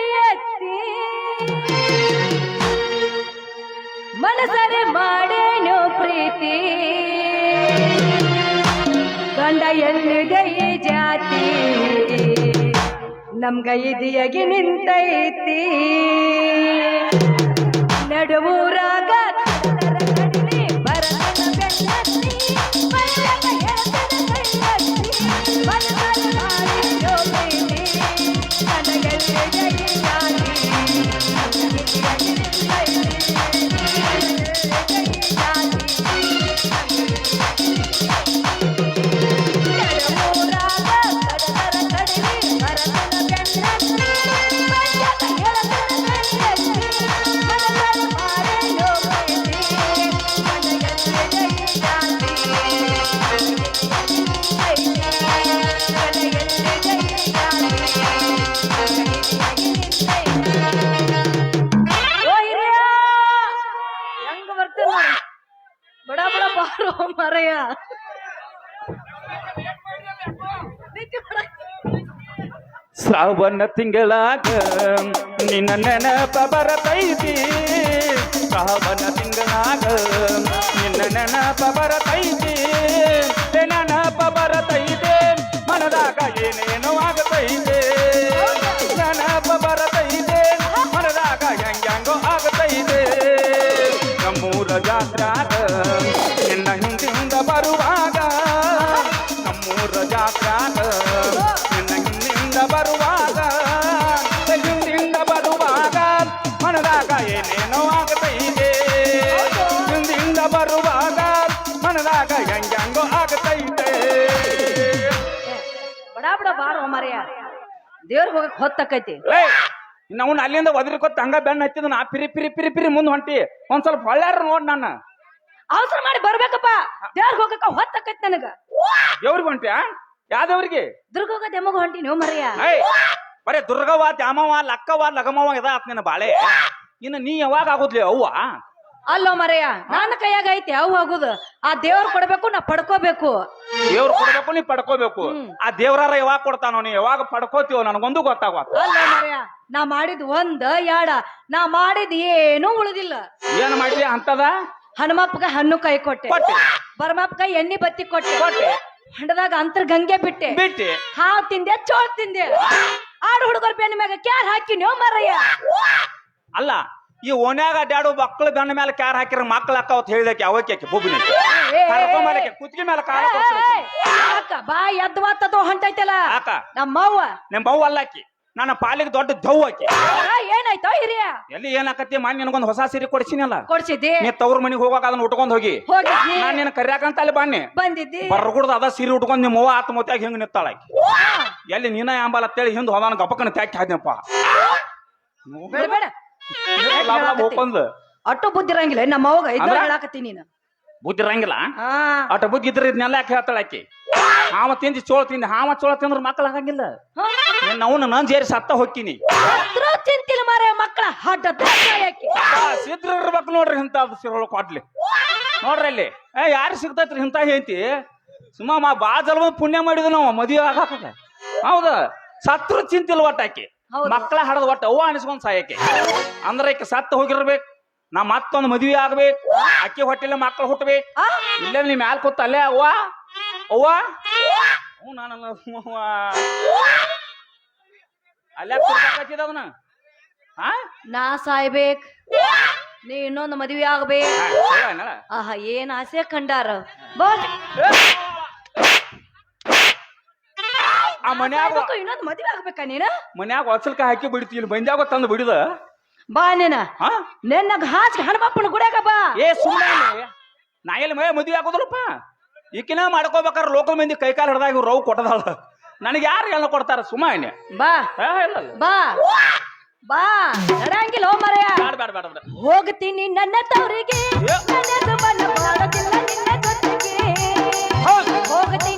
ಎತ್ತಿ. ಮನಸರೆ ಮಾಡೇನು ಪ್ರೀತಿ? ಗಂಡ ಎಲ್ಲಿದೆ ಈ ಜಾತಿ. ನಮ್ಗ ಇದಿಯಾಗಿ ನಿಂತೈತಿ. ನಡುವೂರಾಗ ಶ್ರಾವಣ ತಿಂಗಳಾಗ ನಿನ್ನ ನೆನಪ ಬರತೈತಿ. ಸಾವನ್ನ ತಿಂಗಳಾಗ ನಿನ್ನ ನೆನಪ ಬರತೈತಿ. ನೆನಪ ಬರತೈತೆ. ಮನದಾಗ ಏನೇನೋ ಆಗತೈತೆ. ನೆನಪ ಬರತೈತೆ. ಮನದಾಗ ಹೆಂಗ್ಯಾಂಗೋ ಆಗತೈತೆ. ನಮ್ಮೂರ ಜಾತ್ರಾಗ ನಿನ್ನ ಹಿಂದಿಂದ ಬರುವಾಗ ನಮ್ಮೂರ ಜಾತ್ರಾಗ ದೇವ್ರ ಹೋಗಕ್ ಹೊತ್ತಕೈತಿ. ಏ ನಾವು ಅಲ್ಲಿಂದ ಒದರಿಕೊತ್ತ ಹಂಗ ಬೆಣ್ಣ ಹತ್ತಿದ ನಾ ಪಿರಿ ಪಿರಿ ಪಿರಿ ಪಿರಿ ಮುಂದ್ ಹೊಂಟಿ. ಒಂದ್ ಸ್ವಲ್ಪ ಹೊಳ್ಳ್ಯಾರ ನೋಡ್ ನನ್ನ ಅವಸರ ಮಾಡಿ ಬರ್ಬೇಕಪ್ಪ. ದೇವ್ರ ಹೋಗಕ್ಕ ಹೊತ್ತಕ್ಕೈತಿ ನನಗ. ದೇವ್ರಿಗೆ ಹೊಂಟ್ಯಾ? ಯಾವ್ದವ್ರಿಗೆ ದುರ್ಗ ಹೋಗ ದೆಮ್ಮಗ ಹೊಂಟಿ ನೀವು ಮರಿಯ. ಬರೇ ದುರ್ಗವ್ವ ದ್ಯಾಮವ್ವ ಲಕ್ಕವ್ವ ಲಗಮವ ಇದ ಆತ್ ನಿನ್ನ ಬಾಳೆ. ಇನ್ನು ನೀ ಯಾವಾಗ ಆಗುದ್ಲಿ ಅವ್ವ? ಅಲ್ಲೋ ಮರೆಯ ನನ್ನ ಕೈಯಾಗ ಐತಿ ಅವು ಹೋಗುದು. ಆ ದೇವ್ರ ಕೊಡ್ಬೇಕು ನಾ ಪಡ್ಕೋಬೇಕು. ದೇವ್ರು ಕೊಡ್ಬೇಕು ನೀ ಪಡ್ಕೋಬೇಕು. ಆ ದೇವ್ರಾರ ಯಾವಾಗ ಕೊಡ್ತಾನೋ ನೀ ಯಾವಾಗ ಪಡ್ಕೋತೀವೋ ನನಗೊಂದು ಗೊತ್ತಾಗ ಅಲ್ಲ ಮರೆಯ ನಾ ಮಾಡಿದ್ ಒಂದ್ ಯಾಡ. ನಾ ಮಾಡಿದ್ ಏನೂ ಉಳಿದಿಲ್ಲ. ಏನ್ ಮಾಡಿದ್ವಿ ಅಂತದ? ಹನುಮಪ್ಪಗ ಹಣ್ಣು ಕೈ ಕೊಟ್ಟೆ. ಕೊಟ್ಟೆ. ಬರಮಪ್ಪಗ ಎಣ್ಣೆ ಬತ್ತಿ ಕೊಟ್ಟೆ. ಕೊಟ್ಟೆ. ಹೊಂಡದಾಗ ಅಂತರ್ ಗಂಗೆ ಬಿಟ್ಟೆ. ಬಿಟ್ಟೆ. ಹಾವ್ ತಿಂದೆ ಚೋಳ್ ತಿಂದೆ. ಆಡು ಹುಡುಗರ್ ಬೆನ್ನ ಮ್ಯಾಗ ಕ್ಯಾರ್ ಹಾಕಿನ್ಯೋ ನೀವು ಮರಯ್ಯ. ಅಲ್ಲ ಈ ಓನ್ಯಾಗ ಅಡ್ಯಾಡು ಮಕ್ಕಳು ಬೆನ್ನ ಮೇಲೆ ಕ್ಯಾರ್ ಹಾಕಿರ ಮಕ್ಕಳ ಅಕ್ಕ ಅವತ್ತು ಹೇಳಿದಕ್ಕೆ ಅವಕ್ಕೆ ಬೊಬ್ಬಿನ ಕರ್ಕೊಂಬರಕ್ಕೆ ಕುತ್ತಿಗೆ ಮೇಲೆ ಕಾಲ ಅಕ್ಕ ಬಾ ಹೊಂಟೈತಲ್ಲ? ಅಕ್ಕ ನಮ್ಮವ್ವ. ನಿಮ್ಮ ಬವ್ವ ಅಲ್ಲಾಕಿ ನನ್ನ ಪಾಲಿಗೆ ದೊಡ್ಡ ದವ್ವ ಆಕಿ. ಏನಾಯ್ತೋ ಹಿರಿಯ? ಎಲ್ಲಿ ಏನಾಕತ್ತಿ ಮಾಡಿ ನಿನಗೊಂದು ಹೊಸ ಸೀರೆ ಕೊಡ್ಸಿನಲ್ಲ ಕೊಡ್ಸಿದ್ದಿ? ನೀ ತವ್ರ ಮನೆಗೆ ಹೋಗಾಕ ಅದನ್ನ ಉಟ್ಕೊಂಡ್ ಹೋಗಿ. ನಾನು ನಾನ್ ನಿನ್ನ ಕರ್ಯಾಕಂತ ಅಲ್ಲಿ ಬನ್ನಿ ಬಂದಿದ್ದಿ? ಬರ್ಗುಡ್ದ ಅದ ಸೀರೆ ಉಟ್ಕೊಂಡ್ ನಿಮ್ಮ ಅವ್ವ ಆತ್ಮಹತ್ಯಾಗ ಹಿಂಗ್ ನಿತ್ತಾಳ ಆಕಿ. ಎಲ್ಲಿ ನೀನ ಅಂಬಲ್ಲ ಅಂತೇಳಿ ಹಿಂದ್ ಹೋದಾನ ಗಪ್ಪಕನ ತ್ಯಾಕಿ ಹಾದ್ನಪ್ಪ. ಬೇಡ ಬೇಡ. ಅಟ್ಟು ಬುದ್ಧಿ ಇರಂಗಿಲ್ಲ. ನಮ್ಮ ಅವಾಗ ಇದ್ರ ಅಂದ್ರ? ಹೇಳಾಕತ್ತೀನಿ ನೀನು. ಬುದ್ಧಿ ಇರಂಗಿಲ್ಲ? ಹಾ. ಅಟ ಬುದ್ಧಿ ಇದ್ರ ಇದನ್ನೆಲ್ಲ ಯಾಕೆ ಹೇಳ್ತಾಳೆ ಆಕಿ? ಹಾವ ತಿಂದು ಚೋಳ ತಿಂದು ಹಾವ ಚೋಳ ತಿಂದ್ರ ಮಕ್ಕಳು ಆಗಂಗಿಲ್ಲ. ನಾವು ನನ್ ಸೇರಿ ಸತ್ತ ಹೋಗ್ತೀನಿ. ಹತ್ರ ತಿಂತಿಲ್ಲ ಮಾರ ಮಕ್ಕಳ ಹಡ್ಡ ಯಾಕೆ ಸಿದ್ರ ಇರ್ಬೇಕು ನೋಡ್ರಿ ಇಂತ ಸಿರೋಳ ಕೊಡ್ಲಿ. ನೋಡ್ರಿ ಅಲ್ಲಿ. ಏ ಯಾರು ಸಿಗ್ತೈತ್ರಿ ಇಂತ ಹೇಳ್ತಿ ಸುಮ್ಮ ಮಾ ಬಾ ಜಲ್ಮ ಪುಣ್ಯ ಮಾಡಿದ್ವಿ ನಾವು ಮದುವೆ ಆಗಾಕ ಹೌದ? ಸತ್ರು ಚಿಂತಿಲ್ಲ. ಮಕ್ಕಳ ಹಡದ ಒಟ್ಟು ಅವ್ವ ಅನಿಸ್ಕೊಂಡ್ ಸಾಯಕ್ಕೆ. ಅಂದ್ರೆ ಈಕೆ ಸತ್ತ ಹೋಗಿರ್ಬೇಕು ನಾ ಮತ್ತೊಂದು ಮದುವೆ ಆಗ್ಬೇಕು ಅಕ್ಕಿ ಹೊಟ್ಟೆಲ್ಲ ಮಕ್ಕಳು ಹುಟ್ಟಬೇಕು ಇಲ್ಲ ನೀ ಮ್ಯಾಲ್ ಕೂತ ಅಲ್ಲೇ ಅವ್ವ? ಅವ್ವ? ಹ್ಞೂ ಅಲ್ಲೇ ಕುಡ್ದಾಕತ್ತಿದ ಅದನ್ನ? ಹಾ ನಾ ಸಾಯ್ಬೇಕ್ ನೀ ಇನ್ನೊಂದು ಮದ್ವಿ ಆಗ್ಬೇಕ್? ಆಹಾ ಏನ್ ಆಸೆ ಕಂಡಾರ? ಬೋಲ್ ಆ ಮನ್ಯಾಗ ಇನ್ನೊಂದು ಮದ್ವೆ ಆಗ್ಬೇಕಾ ನೀನು? ಮನ್ಯಾಗ ಹೊಸಲ್ಕಾಯಿ ಹಾಕಿ ಬಿಡ್ತಿ ಇಲ್ಲಿ ಬಂದ್ಯಾಗ ತಂದು ಬಿಡುದ? ಬಾ ನೀನ. ಹಾ ನಿನ್ನ ಹಾಚ್ ಹಣಮಪ್ಪನ ಗುಡ್ಯಾಗ ಬಾ. ಏ ಸುಮ್ಮನೆ ನಾ ಎಲ್ಲಿ ಮೇ ಮದ್ವೆ ಆಗೋದಿಲ್ಲಪ್ಪ? ಈಕಿನ ಮಾಡ್ಕೋಬೇಕಾರ ಲೋಕಲ್ ಮಂದಿ ಕೈ ಕಾಲು ಹಿಡ್ದಾಗ ಇವ್ರು ರವ್ ಕೊಟ್ಟದಾಳ ನನಗೆ ಯಾರು ಎಲ್ಲ ಕೊಡ್ತಾರ? ಸುಮ್ಮನೆ ಬಾ. ಬಾ. ಬಾ. ನಡಂಗಿಲ್ಲ ಹೋ ಮರೆಯ ಬೇಡ ಬೇಡ ಬೇಡ ಬೇಡ. ಹೋಗ್ತೀನಿ ನನ್ನ ತವರಿಗೆ. ನನ್ನ ಮನ ಬಾಳದಿಲ್ಲ ನಿನ್ನ ಜೊತೆಗೆ. ಹೋಗ್ತೀನಿ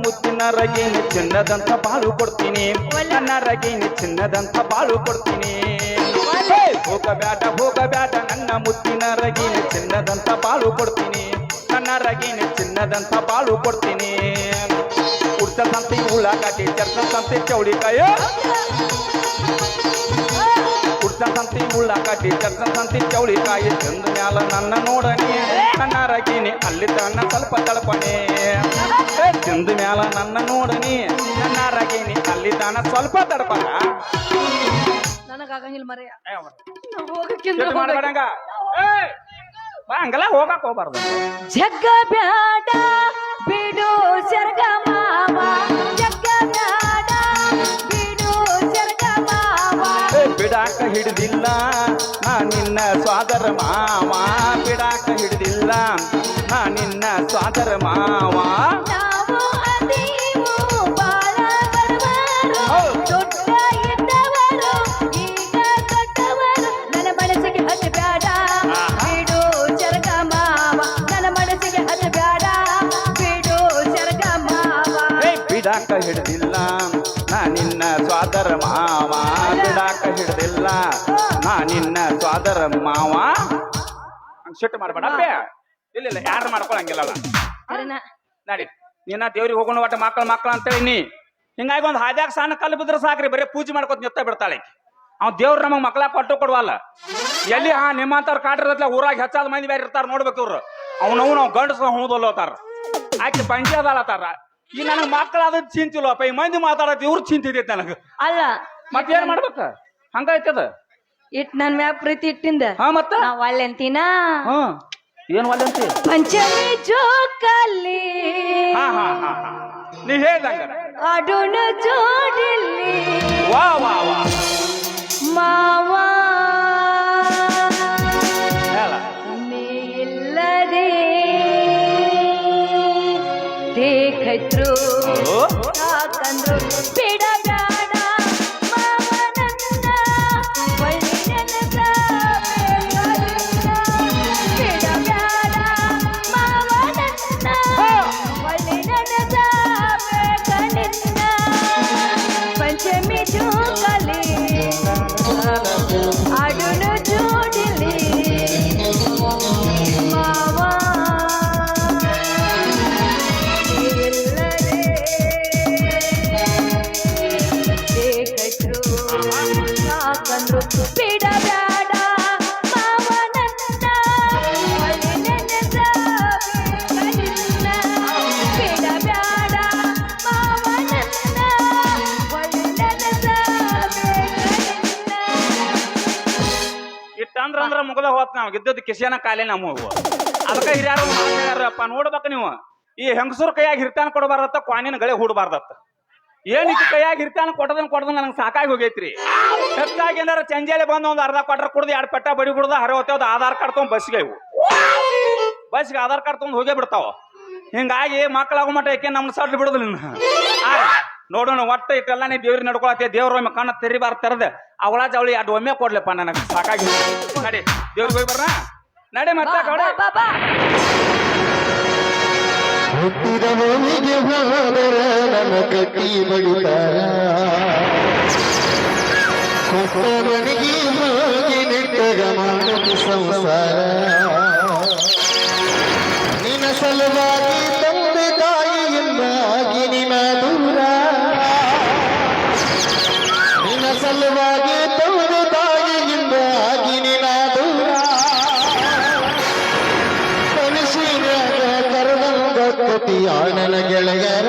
ಮುತ್ತಿನ ರಗಿನಿ ಚಿನ್ನದಂತ ಬಾಳು ಕೊಡ್ತೀನಿ. ನನ್ನ ರಗಿನಿ ಚಿನ್ನದಂತ ಬಾಳು ಕೊಡ್ತೀನಿ. ಹೋಗಬೇಡ ಹೋಗಬೇಡ ನನ್ನ ಮುತ್ತಿನ ರಗಿನಿ ಚಿನ್ನದಂತ ಬಾಳು ಕೊಡ್ತೀನಿ. ನನ್ನ ರಗಿನಿ ಚಿನ್ನದಂತ ಬಾಳು ಕೊಡ್ತೀನಿ. ಉಡ್ತ ಸಂತಿ ಉಳ್ಳಾಗಡ್ಡಿ ಚರ್ಚ ಸಂತಿ ಚೌಳಿಕಾಯ ಸಂತಿ ಉಳ್ಳಾಗಡ್ಡಿ ಚರ್ಚ ಸಂತಿ ಚೌಳಿಕಾಯಿ ಚಂದ ಮ್ಯಾಲ ನನ್ನ ನೋಡನೆ ನನ್ನ ರಗಿನಿ ಅಲ್ಲಿ ತನ್ನ ಸ್ವಲ್ಪ ತಳಪಣೆ ಮ್ಯಾಲ ನನ್ನ ನೋಡನಿ ನನ್ನ ರಗೀನಿ ಅಲ್ಲಿ ತಾನ ಸ್ವಲ್ಪ ತಡಪಣ ನನಗಾಗಂಗಿಲ್ಲ ಮರೆಯ ಮಾಡ್ಬೇಡಂಗ ಬಾ ಹಂಗೆಲ್ಲ ಹೋಗಕ್ ಹೋಗ್ಬಾರ್ದು. ಜಗ್ಗ ಬ್ಯಾಡ ಬಿಡು ಸರ್ಗ ಮಾವ. ಜಗ್ಗ ಬ್ಯಾಡ ಬಿಡು ಸರ್ಗ ಮಾವ. ಬಿಡಾಕ ಹಿಡಿದಿಲ್ಲ ನಾ ನಿನ್ನ ಸ್ವಾದರ ಮಾವ. ಬಿಡಾಕ ಹಿಡಿದಿಲ್ಲ ನಾ ನಿನ್ನ ಸ್ವಾದರ ಮಾವ. ಸ್ವಾದರ ಮಾವ ಬಿಡಾಕ ಹಿಡ್ದಿಲ್ಲ. ನಾ ನಿನ್ನ ಸ್ವಾದರ ಮಾವ. ಶಿಟ್ ಸಿಟ್ಟು ಮಾಡ್ಬೇಡ ಅಪ್ಪೆ. ಇಲ್ಲ ಇಲ್ಲ ಯಾರು ಮಾಡ್ಕೊಳಂಗಿಲ್ಲ ನಡಿ. ನಿನ್ನ ದೇವ್ರಿಗೆ ಹೋಗೋಣ ಒಟ್ಟ ಮಕ್ಕಳು ಮಕ್ಕಳು ಅಂತೇಳಿ ನೀ. ಹಿಂಗಾಗಿ ಒಂದು ಹಾದ್ಯಾಗ ಸಣ್ಣ ಕಲ್ಲು ಬಿದ್ರೆ ಸಾಕ್ರಿ ಬರೀ ಪೂಜೆ ಮಾಡ್ಕೊತ ನಿತ್ತ ಬಿಡ್ತಾಳೆ ಅವ್ನು ಅವ್ ದೇವ್ರು ನಮಗೆ ಮಕ್ಕಳ ಕೊಟ್ಟು ಕೊಡುವಲ್ಲ. ಎಲ್ಲಿ ಹಾ ನಿಮ್ಮಂತವ್ರ ಕಾಟಿರತ್ಲ ಊರಾಗ ಹೆಚ್ಚಾದ ಮಂದಿ ಬೇರೆ ಇರ್ತಾರೆ ನೋಡ್ಬೇಕು ಇವ್ರು. ಅವ್ನವ್ ನಾವು ಗಂಡಸ ಹೋದಲ್ಲೋತಾರ ಆಕೆ ಪಂಚೆ ಅದಲ್ಲತಾರ ಈ ನನಗೆ ಮಕ್ಕಳಾದ ಚಿಂತಿಲ್ವಪ್ಪ ಈ ಮಂದಿ ಮಾತಾಡತ್ತೆ ಇವ್ರು ಚಿಂತಿದೈತೆ ನನಗೆ. ಅಲ್ಲ. ಮತ್ತೇನ್ ಮಾಡ್ಬೇಕ? ಹಂಗಾಯ್ತದ ಇಟ್ ನನ್ ಮ್ಯಾಗ ಪ್ರೀತಿ ಇಟ್ಟಿಂದ. ಹಾ ಮತ್ತ? ನಾ ಒಳ್ಳೆ ಅಂತೀನ ಹಾ. ಏನ್ ಒಲ್ಲಂತಿ? ಪಂಚಮಿ ಜೋಕಲ್ಲಿ. ಹಾ ಹಾ ಹಾ ಹಾ. ನೀ ಹೇಳ್ದಂಗ ಅಡುಣ ಜೋಡಿಲ್ಲಿ. ವಾ ವಾ ವಾ. ಮಾವಾ. ಹೇಳ. ನೀ ಇಲ್ಲದೆ ದೇಖತ್ರು ಓ ಸಾಕಂದ್ರು ಇಟ್ಟಂದ್ರ ಅಂದ್ರ ಮುಗದ ಹೋತ್ ನಾವ್. ಗೆದ್ದದ ಕಿಸಿಯನ ಕಾಲೇ ನಮ್ಮ ಹೋಗುವ ಅದಕ್ಕ ಹಿರಿಯಾರ ಮಾತಾಡ್ಯಾರಪ್ಪ ನೋಡ್ಬೇಕ ನೀವು. ಈ ಹೆಂಗಸೂರ್ ಕೈಯಾಗ ಹಿರ್ತಾನ ಕೊಡಬಾರ್ದತ್ತ, ಕ್ವಾನಿನ ಗಳೆ ಹೂಡಬಾರ್ದತ್ತ. ಏನ್ ಕೈಯಾಗಿ ಕೈಯಾಗ ಹಿರ್ತಾನ ಕೊಟ್ಟದನ್ ಕೊಟ್ಟದನ್ ನನಗೆ ಸಾಕಾಗಿ ಹೋಗೈತ್ರಿ. ಹೆಚ್ಚಾಗಿ ಏನಾರ ಚಂಜಾಲೆ ಬಂದು ಒಂದ್ ಅರ್ಧ ಕೊಟ್ರ ಕುಡ್ದು ಎರಡ್ ಪೆಟ್ಟ ಬಡಿ ಕುಡ್ದ ಹರ ಹರವತ್ತೇವ್ದು ಆಧಾರ್ ಕಾರ್ಡ್ ತೊಗೊಂಡ್ ಬಸ್ಗೆ ಇವು. ಬಸ್ಗೆ ಆಧಾರ್ ಕಾರ್ಡ್ ತೊಗೊಂಡ್ ಹೋಗೇ ಬಿಡ್ತಾವ. ಹಿಂಗಾಗಿ ಮಕ್ಕಳಾಗೋ ಮಟ್ಟ ಏಕೆ ನಮ್ನ ಸಡ್ಲು ಬಿಡುದಿಲ್ಲ ನೋಡೋಣ ಒಟ್ಟ ಇಟ್ಟೆಲ್ಲ ನೀ ದೇವ್ರಿಗೆ ನಡ್ಕೊಳತ್ತೆ ದೇವ್ರ ಒಮ್ಮೆ ಕಣ್ಣ ತೆರಿಬಾರ ತೆರೆದ ಅವಳ ಜವಳಿ ಅದು ಒಮ್ಮೆ ಕೊಡ್ಲಪ್ಪ ನನಗೆ. ಸಾಕಾಗಿ ನಡಿ ದೇವ್ರಿಗೆ ಹೋಗಿ ಬರ್ರ ನಡಿ ಮತ್ತೆ ಕಡೆ. ಬಾ ಬಾ ಹುಟ್ಟಿದ ಗೆಳೆಯರ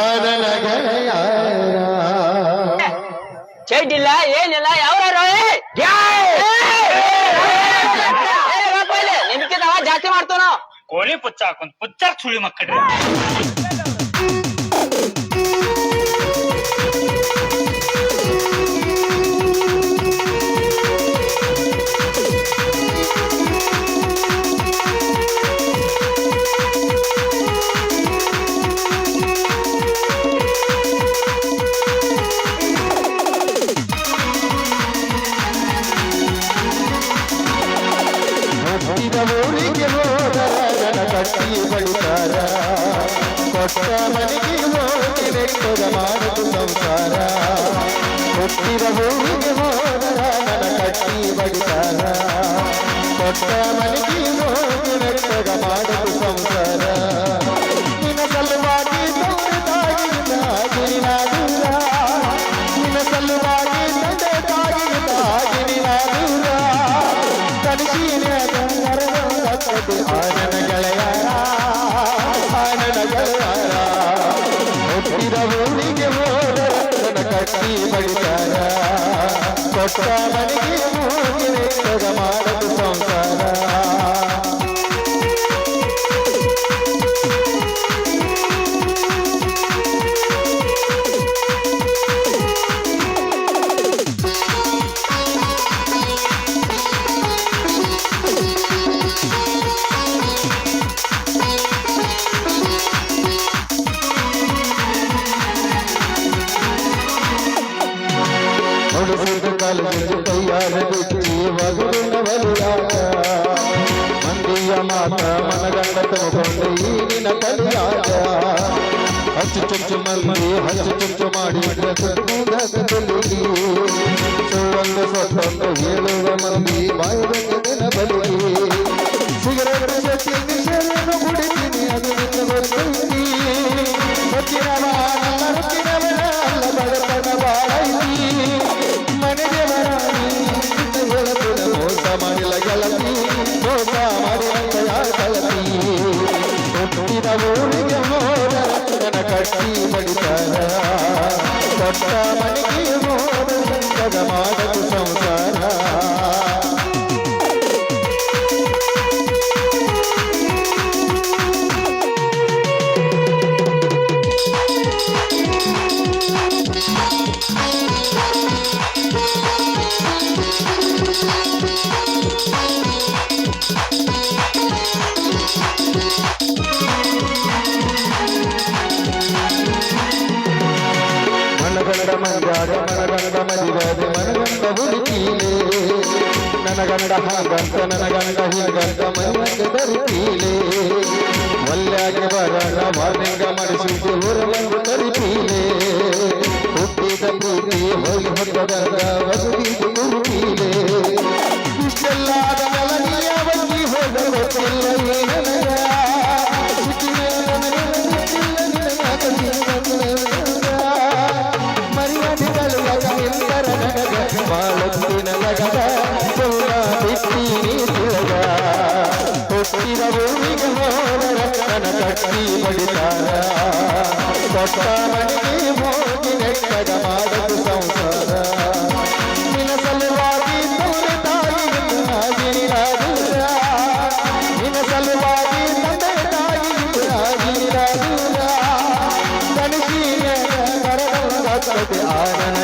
ಆನನ ಗೆಳೆಯರ ಚೈಟಿಲ್ಲ ಏನಿಲ್ಲ ಅವ ಜಾಸ್ತಿ ಮಾಡ್ತಾವ ನಾವು ಕೋಳಿ ಪುಚ್ಚ ಹಾಕೊಂಡ್ ಪುಚ್ಚ ಸುಳಿ ಮಕ್ಕಳ್ರಿ. ಹೋಗಿ ನೆಟ್ಟಗ ಮಾಡುದು ಸಂಸಾರ ಹುಟ್ಟಿದ ಊರಿಗೆ ಹೋದರ ನನ್ನ ಕಟ್ಟಿ ಬಡಿತಾರ ಕೊಟ್ಟ ಮನೆಗೆ ಹೋಗಿ ನೆಟ್ಟಗ ಮಾಡುದು ಕಾಲದಲ್ಲಿ ಕೈಯಾರ ಕಲಿಯಾಟ ಹಚ್ಚು ಚುಚ್ಚು ಮಂದಿ ಹಚ್ಚು ಚುಚ್ಚು ಮಾಡಿ ಸುಳ್ಳೊಂದು ಸೊಟ್ಟೊಂದು ಹೇಳುವ ಮಂದಿ ಬಾಯಿನ ಬಲಿಗೆ ಸಿಗರೇಟ್ ಜೊತೆ ನನಗಂಡ ಹೀಗಂತ ಮನೆಯಂದ ಬರಣ ಮಾರ್ನಿಂಗ ಮಡಿಸಿದ್ದು ಹೊರಬಂದು ತರಿಪೀಲೆ ಹುಟ್ಟಿದ ಪ್ರೀತಿ ಹೋಗಿ ಹೊಟ್ಟದ ವಸೂಲಿಗೆ ಕೈ ಬಡಿತಾರ ಕೊಟ್ಟ ಮನೆಗೆ ಹೋಗಿ ನೆಟ್ಟಗ ಮಾಡಲು ಸಂಸಾರ ನಿನ್ನ ಸಲುವಾಗಿ ತಂದೆ ತಾಯಿ ಆಗಿರಾದು ನಿನ್ನ ಸಲುವಾಗಿ ತಂದೆ ತಾಯಿ ಹಾಜಿರಾದೂರ ಕನಸಿನ ಕರದಲ್ಲ ಕತೆ ಆನಂದ